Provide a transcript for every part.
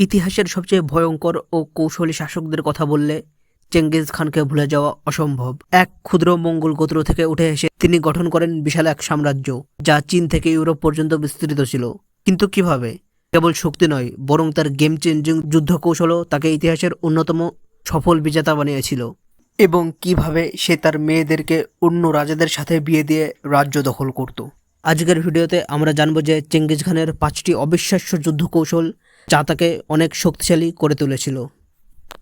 ইতিহাসের সবচেয়ে ভয়ঙ্কর ও কৌশলী শাসকদের কথা বললে চেঙ্গিজ খানকে ভুলে যাওয়া অসম্ভব। এক ক্ষুদ্র মঙ্গল গোত্র থেকে উঠে এসে তিনি গঠন করেন বিশাল এক সাম্রাজ্য, যা চীন থেকে ইউরোপ পর্যন্ত বিস্তৃত ছিল। কিন্তু কীভাবে? কেবল শক্তি নয়, বরং তার গেম চেঞ্জিং যুদ্ধ কৌশলও তাকে ইতিহাসের অন্যতম সফল বিজেতা বানিয়েছিল। এবং কীভাবে সে তার মেয়েদেরকে অন্য রাজাদের সাথে বিয়ে দিয়ে রাজ্য দখল করত। আজকের ভিডিওতে আমরা জানব যে চেঙ্গিজ খানের পাঁচটি অবিশ্বাস্য যুদ্ধ কৌশল যা তাকে অনেক শক্তিশালী করে তুলেছিল।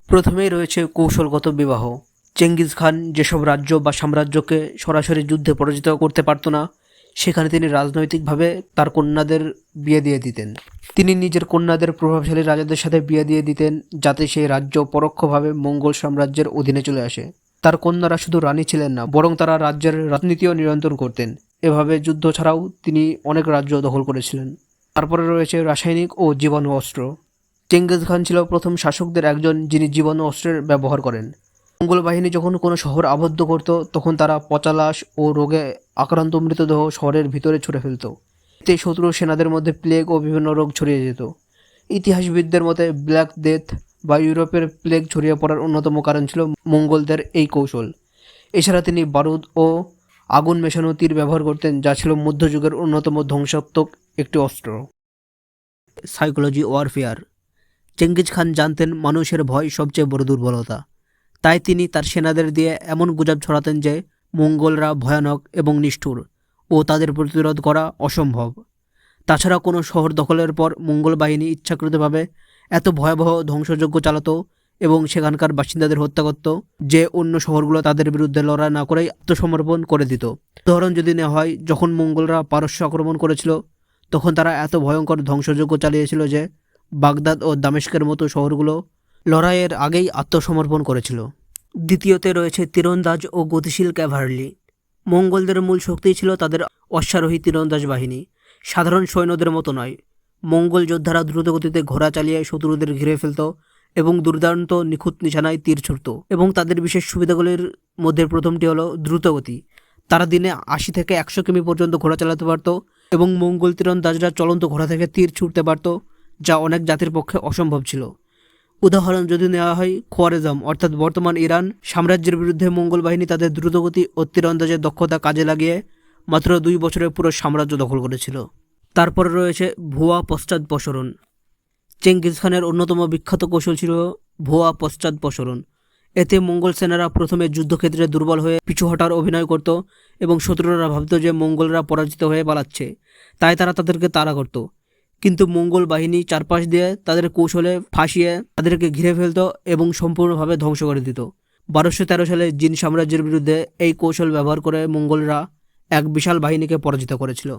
প্রথমেই রয়েছে কৌশলগত বিবাহ। চেঙ্গিজ খান যেসব রাজ্য বা সাম্রাজ্যকে সরাসরি যুদ্ধে পরাজিত করতে পারত না, সেখানে তিনি রাজনৈতিকভাবে তার কন্যাদের বিয়ে দিয়ে দিতেন। তিনি নিজের কন্যাদের প্রভাবশালী রাজাদের সাথে বিয়ে দিয়ে দিতেন, যাতে সেই রাজ্য পরোক্ষভাবে মঙ্গল সাম্রাজ্যের অধীনে চলে আসে। তার কন্যারা শুধু রানী ছিলেন না, বরং তারা রাজ্যের রাজনীতিও নিয়ন্ত্রণ করতেন। এভাবে যুদ্ধ ছাড়াও তিনি অনেক রাজ্য দখল করেছিলেন। তারপরে রয়েছে রাসায়নিক ও জীবাণু অস্ত্র। চেঙ্গিজ খান ছিল প্রথম শাসকদের একজন যিনি জীবাণু অস্ত্রের ব্যবহার করেন। মঙ্গল বাহিনী যখন কোনো শহর আবদ্ধ করত, তখন তারা পচা লাশ ও রোগে আক্রান্ত মৃতদেহ শহরের ভিতরে ছুড়ে ফেলত। এতে শত্রু সেনাদের মধ্যে প্লেগ ও বিভিন্ন রোগ ছড়িয়ে যেত। ইতিহাসবিদদের মতে, ব্ল্যাক ডেথ বা ইউরোপের প্লেগ ছড়িয়ে পড়ার অন্যতম কারণ ছিল মঙ্গলদের এই কৌশল। এছাড়া তিনি বারুদ ও আগুন মেশানো তীর ব্যবহার করতেন, যা ছিল মধ্যযুগের অন্যতম ধ্বংসাত্মক একটি অস্ত্র। Psychology warfare. চেঙ্গিজ খান জানতেন মানুষের ভয় সবচেয়ে বড় দুর্বলতা। তাই তিনি তার সেনাদের দিয়ে এমন গুজব ছড়াতেন যে, মঙ্গলরা ভয়ানক এবং নিষ্ঠুর ও তাদের প্রতিরোধ করা অসম্ভব। তাছাড়া কোনো শহর দখলের পর মঙ্গল বাহিনী ইচ্ছাকৃতভাবে এত ভয়াবহ ধ্বংসযজ্ঞ চালাতো এবং সেখানকার বাসিন্দাদের হত্যা করত যে, অন্য শহরগুলো তাদের বিরুদ্ধে লড়াই না করেই আত্মসমর্পণ করে দিত। উদাহরণ যদি নেওয়া হয়, যখন মঙ্গলরা পারস্য আক্রমণ করেছিল তখন তারা এত ভয়ঙ্কর ধ্বংসযজ্ঞ চালিয়েছিল যে বাগদাদ ও দামেস্কের মতো শহরগুলো লড়াইয়ের আগেই আত্মসমর্পণ করেছিল। দ্বিতীয়তে রয়েছে তীরন্দাজ ও গতিশীল ক্যাভারলি। মঙ্গলদের মূল শক্তি ছিল তাদের অশ্বারোহী তীরন্দাজ বাহিনী। সাধারণ সৈন্যদের মতো নয়। মঙ্গল যোদ্ধারা দ্রুতগতিতে ঘোড়া চালিয়ে শত্রুদের ঘিরে ফেলত এবং দুর্দান্ত নিখুঁত নিশানায় তীর ছুড়ত। এবং তাদের বিশেষ সুবিধাগুলির মধ্যে প্রথমটি হলো দ্রুতগতি। তারা দিনে আশি থেকে একশো কিমি পর্যন্ত ঘোড়া চালাতে পারত এবং মঙ্গল তীরন্দাজরা চলন্ত ঘোড়া থেকে তীর ছুটতে পারত, যা অনেক জাতির পক্ষে অসম্ভব ছিল। উদাহরণ যদি নেওয়া হয়, খোয়ারেজম, অর্থাৎ বর্তমান ইরান, সাম্রাজ্যের বিরুদ্ধে মঙ্গল বাহিনী তাদের দ্রুতগতি ও তীরন্দাজের দক্ষতা কাজে লাগিয়ে মাত্র দুই বছরে পুরো সাম্রাজ্য দখল করেছিল। তারপরে রয়েছে ভুয়া পশ্চাদপসরণ চেঙ্গিজ খানের অন্যতম বিখ্যাত কৌশল ছিল ভুয়া পশ্চাদপসরণ এতে মঙ্গল সেনারা প্রথমে যুদ্ধক্ষেত্রে দুর্বল হয়ে পিছু হটার অভিনয় করত এবং শত্রুরা ভাবত যে মঙ্গলরা পরাজিত হয়ে পালাচ্ছে। তাই তারা তাদেরকে তাড়া করত। কিন্তু মঙ্গল বাহিনী চারপাশ দিয়ে তাদের কৌশলে ফাঁসিয়ে তাদেরকে ঘিরে ফেলত এবং সম্পূর্ণভাবে ধ্বংস করে দিত। বারোশো তেরো সালে জিন সাম্রাজ্যের বিরুদ্ধে এই কৌশল ব্যবহার করে মঙ্গলরা এক বিশাল বাহিনীকে পরাজিত করেছিল।